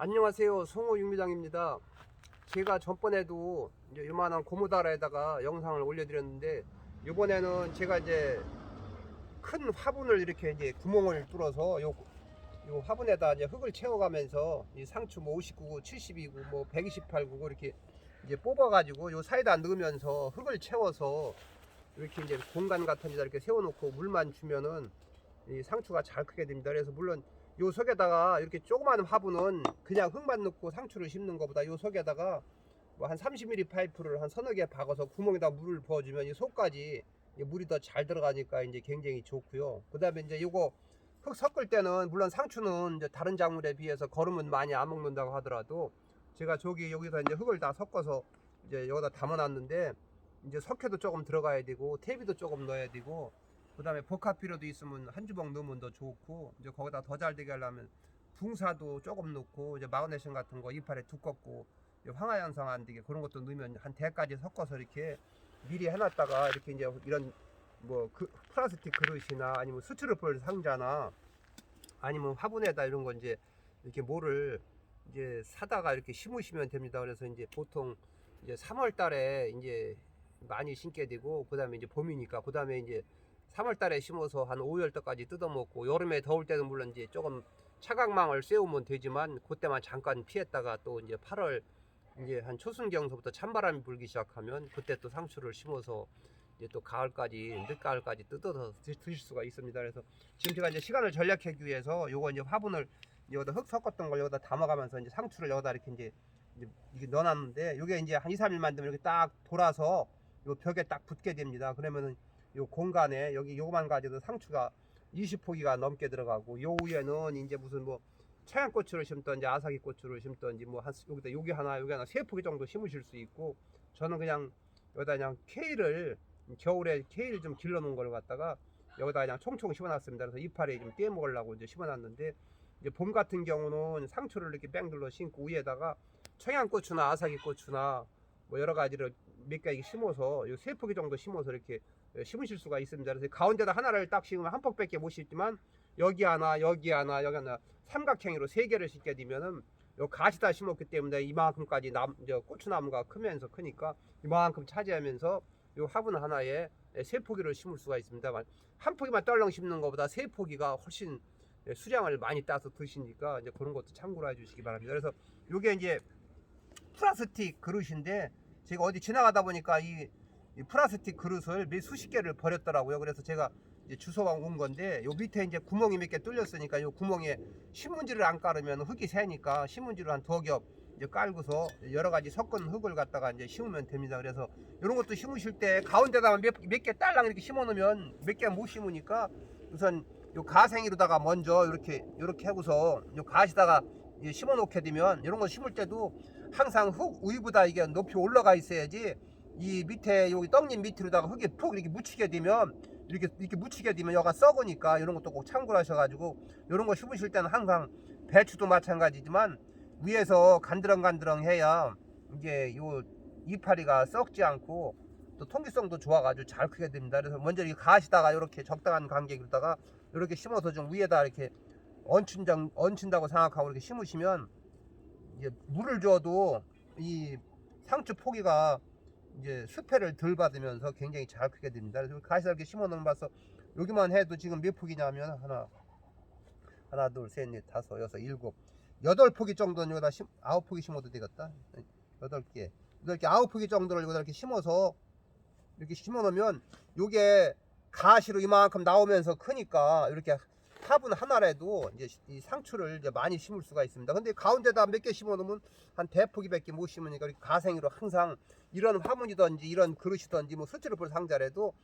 안녕하세요. 송호 육미장입니다. 제가 전번에도 이제 이만한 고무다라에다가 영상을 올려드렸는데 이번에는 제가 이제 큰 화분을 이렇게 이제 구멍을 뚫어서 요, 요 화분에다 이제 흙을 채워가면서 이 상추 뭐 59구, 72구, 뭐 128구 이렇게 이제 뽑아가지고 요 사이다 넣으면서 흙을 채워서 이렇게 이제 공간 같은 데다 이렇게 세워놓고 물만 주면은 이 상추가 잘 크게 됩니다. 그래서 물론 요 속에다가 이렇게 조그마한 화분은 그냥 흙만 넣고 상추를 심는 것보다 요 속에다가 뭐 한 30mm 파이프를 한 서너 개 박아서 구멍에다 물을 부어주면 이 속까지 이 물이 더 잘 들어가니까 이제 굉장히 좋고요. 그 다음에 이제 요거 흙 섞을 때는 물론 상추는 이제 다른 작물에 비해서 거름은 많이 안 먹는다고 하더라도 제가 저기 여기서 이제 흙을 다 섞어서 이제 여기다 담아놨는데 이제 석회도 조금 들어가야 되고 퇴비도 조금 넣어야 되고 그 다음에 복합 비료도 있으면 한 주먹 넣으면 더 좋고 이제 거기다 더 잘 되게 하려면 붕사도 조금 넣고 이제 마그네슘 같은 거 이파리 두껍고 황화 현상 안 되게 그런 것도 넣으면 한 대까지 섞어서 이렇게 미리 해놨다가 이렇게 이제 이런 뭐 그 플라스틱 그릇이나 아니면 스티로폴 상자나 아니면 화분에다 이런 거 이제 이렇게 뭐를 이제 사다가 이렇게 심으시면 됩니다. 그래서 이제 보통 이제 3월 달에 이제 많이 심게 되고 그다음에 이제 봄이니까 그다음에 이제 3월 달에 심어서 한 5월 달까지 뜯어먹고 여름에 더울 때는 물론 이제 조금 차각망을 씌우면 되지만 그때만 잠깐 피했다가 또 이제 8월 이제 한 초순경서부터 찬바람이 불기 시작하면 그때 또 상추를 심어서 이제 또 가을까지 늦가을까지 뜯어서 드- 드실 수가 있습니다. 그래서 지금 제가 이제 시간을 절약하기 위해서 요거 이제 화분을 여기다 흙 섞었던 걸 여기다 담아가면서 이제 상추를 여기다 이렇게 이제 이게 넣어놨는데 요게 이제 한 2, 3일만 되면 이렇게 딱 돌아서 요 벽에 딱 붙게 됩니다. 그러면은 요 공간에 여기 요만 가지도 상추가 20포기가 넘게 들어가고 요 위에는 이제 무슨 뭐 청양고추를 심던지 아사기 고추를 심던지 뭐 한 여기다 여기 하나 여기 하나 세 포기 정도 심으실 수 있고 저는 그냥 여기다 그냥 케일을 겨울에 케일 좀 길러 놓은 걸 갖다가 여기다 그냥 총총 심어놨습니다. 그래서 이파리 좀 떼 먹으려고 이제 심어놨는데 이제 봄 같은 경우는 상추를 이렇게 뺑 둘러 심고 위에다가 청양고추나 아사기 고추나 뭐 여러 가지를 몇개 심어서 요 세 포기 정도 심어서 이렇게 심으실 수가 있습니다. 그래서 가운데다 하나를 딱 심으면 한 폭밖에 못 심지만 여기 하나, 여기 하나, 여기 하나 삼각형으로 세 개를 심게 되면은 요 가시다 심었기 때문에 이만큼까지 남, 저 고추나무가 크면서 크니까 이만큼 차지하면서 요 화분 하나에 세 포기를 심을 수가 있습니다만 한 포기만 떨렁 심는 것보다 세 포기가 훨씬 수량을 많이 따서 드시니까 이제 그런 것도 참고로 해주시기 바랍니다. 그래서 요게 이제 플라스틱 그릇인데 제가 어디 지나가다 보니까 이, 이 플라스틱 그릇을 몇 수십 개를 버렸더라고요. 그래서 제가 주워와 온 건데 요 밑에 이제 구멍이 몇 개 뚫렸으니까 요 구멍에 신문지를 안 깔으면 흙이 새니까 신문지를 한 두 겹 이제 깔고서 여러 가지 섞은 흙을 갖다가 이제 심으면 됩니다. 그래서 이런 것도 심으실 때 가운데다가 몇 개 딸랑 이렇게 심어 놓으면 몇 개 못 심으니까 우선 요 가생이로다가 먼저 이렇게 이렇게 하고서 요 가시다가 심어 놓게 되면 이런 거 심을 때도 항상 흙 위보다 이게 높이 올라가 있어야지 이 밑에 여기 떡잎 밑으로다가 흙이 푹 이렇게 묻히게 되면 이렇게 이렇게 묻히게 되면 여가 썩으니까 이런 것도 꼭 참고를 하셔가지고 이런 거 심으실 때는 항상 배추도 마찬가지지만 위에서 간드렁간드렁 해야 이게 요 이파리가 썩지 않고 또 통기성도 좋아가지고 잘 크게 됩니다. 그래서 먼저 이 가시다가 이렇게 적당한 간격으로다가 이렇게 심어서 좀 위에다 이렇게 얹힌장 얹힌다고 생각하고 이렇게 심으시면 이제 물을 줘도 이 상추 포기가 이제 수패를 덜 받으면서 굉장히 잘 크게 됩니다. 그래서 가시다 이렇게 심어 놓은 봐서 여기만 해도 지금 몇 포기냐면 하나 하나 둘 셋 넷 다섯 여섯 일곱 여덟 포기 정도는 여기다 심 아홉 포기 심어도 되겠다. 여덟 개 여덟 개 아홉 포기 정도를 여기다 이렇게 심어서 이렇게 심어 놓으면 요게 가시로 이만큼 나오면서 크니까 이렇게 화분 하나라도 이제 이 상추를 이제 많이 심을 수가 있습니다. 근데 가운데다 몇 개 심어 놓으면 한 대포기밖에 못 심으니까 가생으로 항상 이런 화분이든지 이런 그릇이든지 뭐 스티로폴 상자라도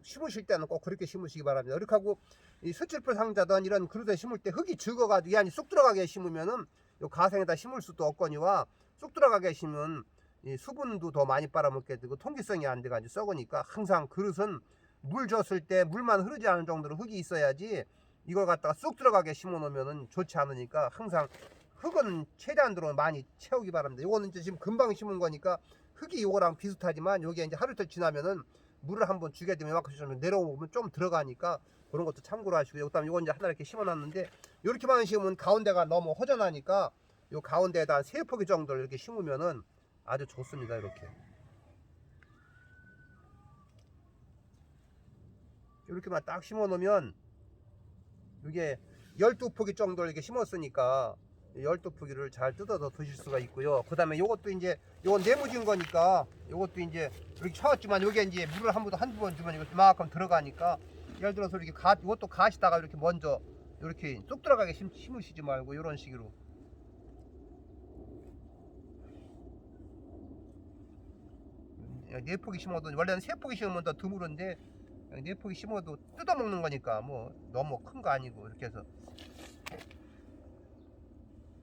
심으실 때는 꼭 그렇게 심으시기 바랍니다. 이렇게 하고 이 스티로폴 상자든 이런 그릇에 심을 때 흙이 죽어가지고 이 안이 쑥 들어가게 심으면은 요 가생에다 심을 수도 없거니와 쑥 들어가게 심은 이 수분도 더 많이 빨아먹게 되고 통기성이 안 돼가지고 썩으니까 항상 그릇은 물 줬을 때 물만 흐르지 않은 정도로 흙이 있어야지 이걸 갖다가 쑥 들어가게 심어 놓으면 좋지 않으니까 항상 흙은 최대한으로 많이 채우기 바랍니다. 요거는 이제 지금 금방 심은 거니까 흙이 요거랑 비슷하지만 요게 이제 하루 이틀 지나면은 물을 한번 주게 되면 이만큼 좀 내려오면 좀 들어가니까 그런 것도 참고로 하시고요. 그다음에 요건 이제 하나 이렇게 심어 놨는데 이렇게만 심으면 가운데가 너무 허전하니까 요 가운데에다 한세 포기 정도를 이렇게 심으면은 아주 좋습니다. 이렇게. 이렇게만 딱 심어 놓으면 이게 12포기 정도를 이렇게 심었으니까 12포기를 잘 뜯어서 드실 수가 있고요. 그 다음에 요것도 이제, 요건 네모진 거니까 요것도 이제 이렇게 쳐왔지만 요게 이제 물을 한 번, 한두 번 주면 이만큼 들어가니까 예를 들어서 이렇게 가, 이것도 가시다가 이렇게 먼저 이렇게 쏙 들어가게 심, 심으시지 말고 이런 식으로 네 포기 심어도 원래는 세 포기 심으면 더 드물은데 네 포기 심어도 뜯어 먹는 거니까 뭐 너무 큰 거 아니고 이렇게 해서.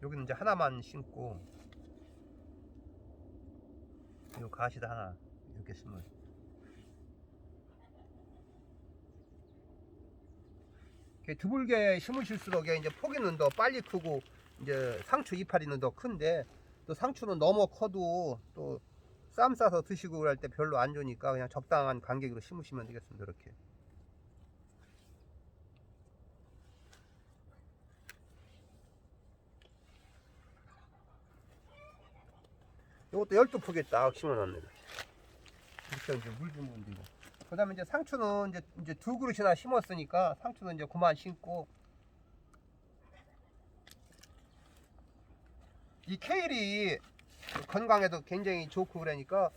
여기는 이제 하나만 심고 요 가시다 하나 이렇게 심을 이렇게 드물게 심으실수록 이제 포기는 더 빨리 크고 이제 상추 이파리는 더 큰데 또 상추는 너무 커도 또 쌈 싸서 드시고 그럴 때 별로 안 좋으니까 그냥 적당한 간격으로 심으시면 되겠습니다 이렇게. 이것도 12포기 딱 심어놨네. 이렇게 이제 물 주면 되고. 그 다음에 이제 상추는 이제, 이제 두 그릇이나 심었으니까 상추는 이제 그만 심고. 이 케일이 건강에도 굉장히 좋고 그러니까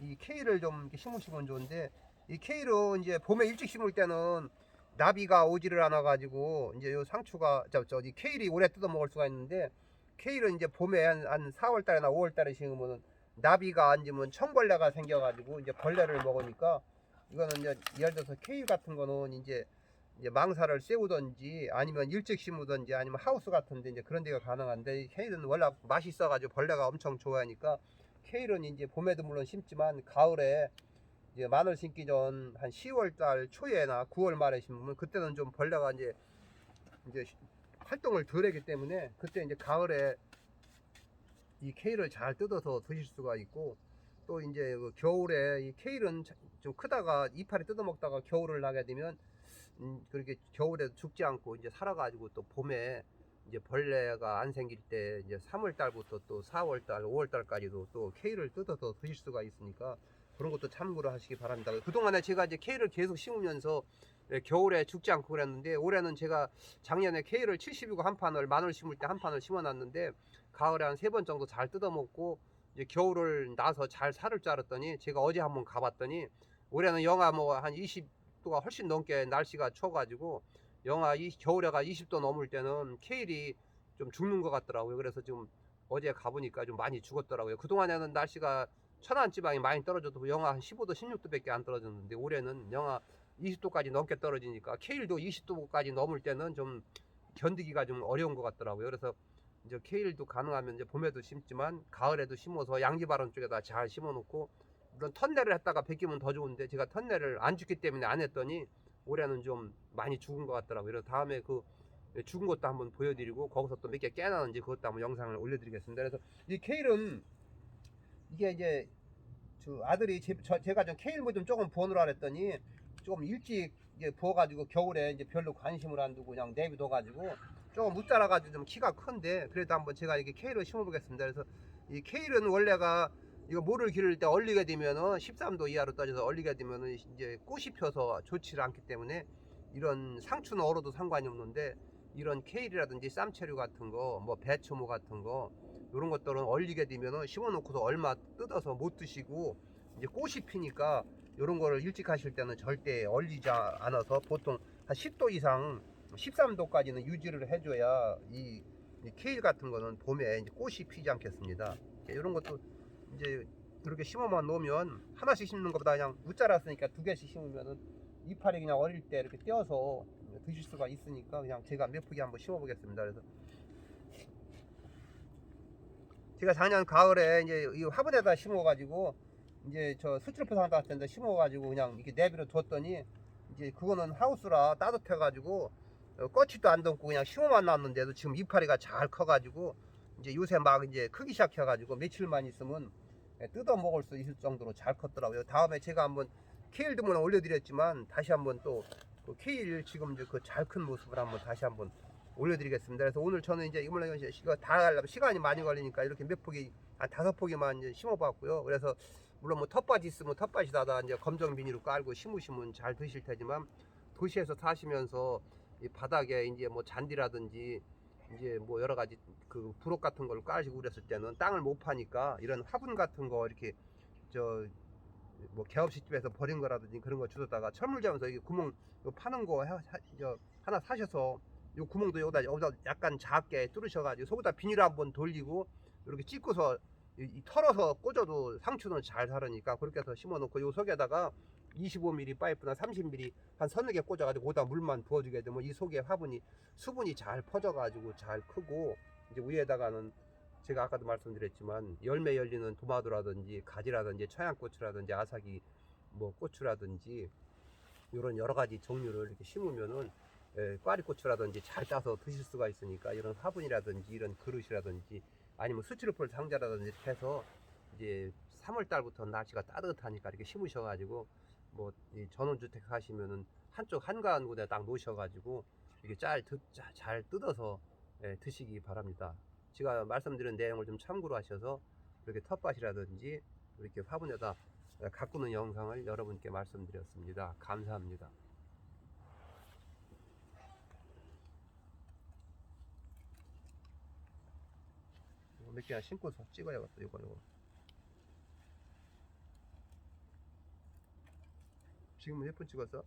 이 케일을 좀 심으시면 좋은데 이 케일은 이제 봄에 일찍 심을 때는 나비가 오지를 않아 가지고 이제 요 상추가 저 저 이 케일이 오래 뜯어 먹을 수가 있는데 케일은 이제 봄에 한, 한 4월 달이나 5월 달에 심으면 나비가 앉으면 청벌레가 생겨 가지고 이제 벌레를 먹으니까 이거는 이제 예를 들어서 케일 같은 거는 이제 이제 망사를 씌우든지 아니면 일찍 심으든지 아니면 하우스 같은데 이제 그런 데가 가능한데 케일은 워낙 맛있어 가지고 벌레가 엄청 좋아하니까 케일은 이제 봄에도 물론 심지만 가을에 이제 마늘 심기 전 한 10월 달 초에나 9월 말에 심으면 그때는 좀 벌레가 이제 이제 활동을 덜 하기 때문에 그때 이제 가을에 이 케일을 잘 뜯어서 드실 수가 있고 또 이제 그 겨울에 이 케일은 자- 좀 크다가 이파리 뜯어 먹다가 겨울을 나게 되면 음, 그렇게 겨울에도 죽지 않고 이제 살아가지고 또 봄에 이제 벌레가 안 생길 때 이제 3월 달부터 또 4월 달, 5월 달까지도 또 케일을 뜯어서 드실 수가 있으니까 그런 것도 참고로 하시기 바랍니다. 그동안에 제가 이제 케일을 계속 심으면서 예, 겨울에 죽지 않고 그랬는데 올해는 제가 작년에 케일을 70이고 한 판을 마늘 심을 때 한 판을 심어놨는데 가을에 한 세 번 정도 잘 뜯어먹고 이제 겨울을 나서 잘 살을 줄 알았더니 제가 어제 한번 가봤더니 올해는 영하 뭐 한 20 도가 훨씬 넘게 날씨가 추워가지고 영하 이 겨울에가 20도 넘을 때는 케일이 좀 죽는 것 같더라고요. 그래서 지금 어제 가보니까 좀 많이 죽었더라고요. 그동안에는 날씨가 천안 지방이 많이 떨어져도 영하 한 15도, 16도밖에 안 떨어졌는데 올해는 영하 20도까지 넘게 떨어지니까 케일도 20도까지 넘을 때는 좀 견디기가 좀 어려운 것 같더라고요. 그래서 이제 케일도 가능하면 이제 봄에도 심지만 가을에도 심어서 양지바람 쪽에다 잘 심어놓고 물론 턴내를 했다가 베끼면 더 좋은데 제가 턴내를 안 죽기 때문에 안 했더니 올해는 좀 많이 죽은 것 같더라고요. 그래서 다음에 그 죽은 것도 한번 보여드리고 거기서 또 몇 개 깨나는지 그것도 한번 영상을 올려드리겠습니다. 그래서 이 케일은 이게 이제 저 아들이 제, 가좀 케일 뭐좀 조금 부어놓으라 그랬더니 조금 일찍 이제 부어가지고 겨울에 이제 별로 관심을 안 두고 그냥 내비둬가지고 조금 못 자라가지고 좀 키가 큰데 그래도 한번 제가 이게 케일을 심어보겠습니다. 그래서 이 케일은 원래가 이거 모를 기를 때 얼리게 되면은 13도 이하로 떠져서 얼리게 되면은 이제 꽃이 펴서 좋지를 않기 때문에 이런 상추는 얼어도 상관이 없는데 이런 케일이라든지 쌈채류 같은 거, 뭐 배추무 같은 거 이런 것들은 얼리게 되면은 심어놓고서 얼마 뜯어서 못 드시고 이제 꽃이 피니까 이런 거를 일찍 하실 때는 절대 얼리지 않아서 보통 한 10도 이상 13도까지는 유지를 해줘야 이, 이 케일 같은 거는 봄에 이제 꽃이 피지 않겠습니다. 이런 것도 이제 이렇게 심어만 놓으면 하나씩 심는 것보다 그냥 못 자랐으니까 두 개씩 심으면은 이파리 그냥 어릴 때 이렇게 떼어서 드실 수가 있으니까 그냥 제가 몇 포기 한번 심어 보겠습니다. 그래서 제가 작년 가을에 이제 이 화분에다 심어 가지고 이제 저 수출포 상다 같은 데 심어 가지고 그냥 이렇게 내비로 뒀더니 이제 그거는 하우스라 따뜻해 가지고 어, 껍질도 안 덮고 그냥 심어만 놨는데도 지금 이파리가 잘 커 가지고 이제 요새 막 이제 크기 시작해가지고 며칠만 있으면 예, 뜯어 먹을 수 있을 정도로 잘 컸더라고요. 다음에 제가 한번 케일도 문 올려드렸지만 다시 한번 또 그 케일 지금 이제 그 잘 큰 모습을 한번 다시 한번 올려드리겠습니다. 그래서 오늘 저는 이제 이물랑 이거 다 하려면 시간이 많이 걸리니까 이렇게 몇 폭이 한 다섯 폭이만 이제 심어봤고요. 그래서 물론 뭐 텃밭이 있으면 텃밭이다가 이제 검정 비닐로 깔고 심으시면 잘 드실 테지만 도시에서 사시면서 이 바닥에 이제 뭐 잔디라든지 이제 뭐 여러 가지 그 부록 같은 걸 깔시고 그랬을 때는 땅을 못 파니까 이런 화분 같은 거 이렇게 저 뭐 개업식집에서 버린 거라든지 그런 거 주워다가 철물점에서 이 구멍 요 파는 거 하, 하- 저 하나 사셔서 요 구멍도 여기다 여기다 약간 작게 뚫으셔가지고 속에다 비닐 한번 돌리고 이렇게 찍고서 이, 이 털어서 꽂아도 상추는 잘 자라니까 그렇게 해서 심어놓고 요 속에다가 25mm 파이프나 30mm 한 서너 개 꽂아가지고 거기다 물만 부어주게 되면 이 속에 화분이 수분이 잘 퍼져가지고 잘 크고 이제 위에다가는 제가 아까도 말씀드렸지만 열매 열리는 도마도라든지 가지라든지 청양고추라든지 아삭이 뭐 고추라든지 이런 여러 가지 종류를 이렇게 심으면은 예, 꽈리고추라든지 잘 따서 드실 수가 있으니까 이런 화분이라든지 이런 그릇이라든지 아니면 수치르폴 상자라든지 이렇게 해서 이제 3월 달부터 날씨가 따뜻하니까 이렇게 심으셔가지고 뭐 이 전원주택 하시면은 한쪽 한가한 곳에 딱 놓으셔가지고 이렇게 잘, 드, 자- 잘 뜯어서 예, 드시기 바랍니다. 제가 말씀드린 내용을 좀 참고로 하셔서 이렇게 텃밭이라든지 이렇게 화분에다 가꾸는 영상을 여러분께 말씀드렸습니다. 감사합니다. 몇 개나 심고서 찍어야겠다. 이거 이거. 지금은 몇분 찍었어?